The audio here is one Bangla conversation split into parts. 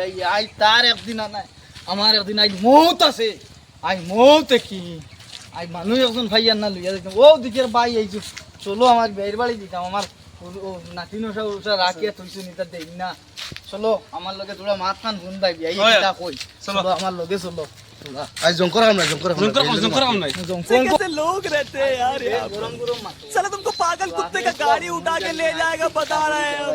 আই আই তার একদিন নাই আমার একদিন আই মৌত আছে আই মৌতে কি আই মানুষ একজন ভাইয়ার না লইয়া দিতাম ও দিকের বাই আইছো চলো আমার বের বাড়ি দিতাম আমার ও- ও নাতিন ওসা ওসা রাখিয়া থইছো নিতা দেই না চলো আমার লগে তোরা মাত খান গুন ভাই বিয়াই হয়। কিতা কই চলো। চলো আমার লগে চলো আজ জঙ্কর হাম না জঙ্কর হাম জঙ্কর কাম জঙ্কর কাম নাই জঙ্কল कैसे लोग रहते हैं यार यहाँ पर? গরম গরম মাত साला तुमको पागल कुत्ते का गाड़ी उठा के ले जाएगा बता रहे हैं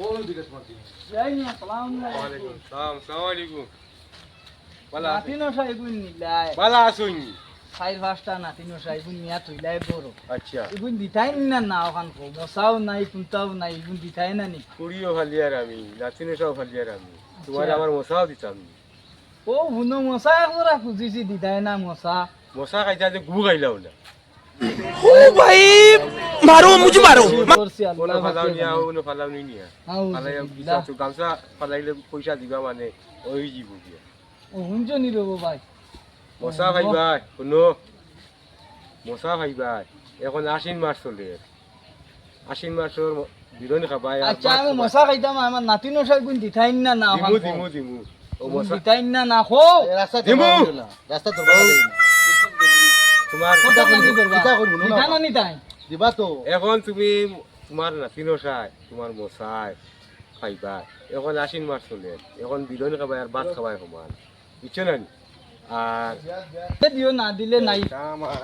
কোন দিকে তোমার দিন জানি আসসালামু আলাইকুম। সালাম নাতিনো সাইবুন নিলাই বালা আসুন সাইর ভাষটা নাতিনো না? না ওখান কো মসাও নাই তুমতাও নাই ইগুন দিতাই না নি। কুড়িও ফালিয়ার আমি নাতিনো সাও ফালিয়ার আমি। আচ্ছা। তোমার আমার মশাও দিতাম ও হুনো মশা একবারা খুঁজিছি দিতাই না মশা। মশা খাইতা যে গু খাইলাও ভাই! মারো মুজি মারো। কোন ফালাও নিয়া কোন ফালাও নিয়া ফালাই কিছু গামছা ফালাইলে পয়সা দিবা মানে ওই জি বুঝি ও হুনজো নি রব ভাই মোসা ভাই ভাই কোন মোসা ভাই ভাই এখন আশিন মাস চলে আশিন মাস ওর বিরনি খাবাই আচ্ছা আমি মোসা খাইতাম আমার নাতি নশার গুন দিতাইন না না দিমু দিমু দিমু ও মোসা দিতাইন না না খো রাস্তা দিমু রাস্তা তো তোমার কথা কোন কি করবা কথা কোন না? না নিতাইন দিবা তো এখন তুমি তোমার নাতিনো চাই তোমার মশাই খাইবা এখন আশ্বিন মাস চলে এখন বিরনি খাবাই আর ভাত খাবাই সমান বুঝছ না আর দিও না দিলে নাই আমার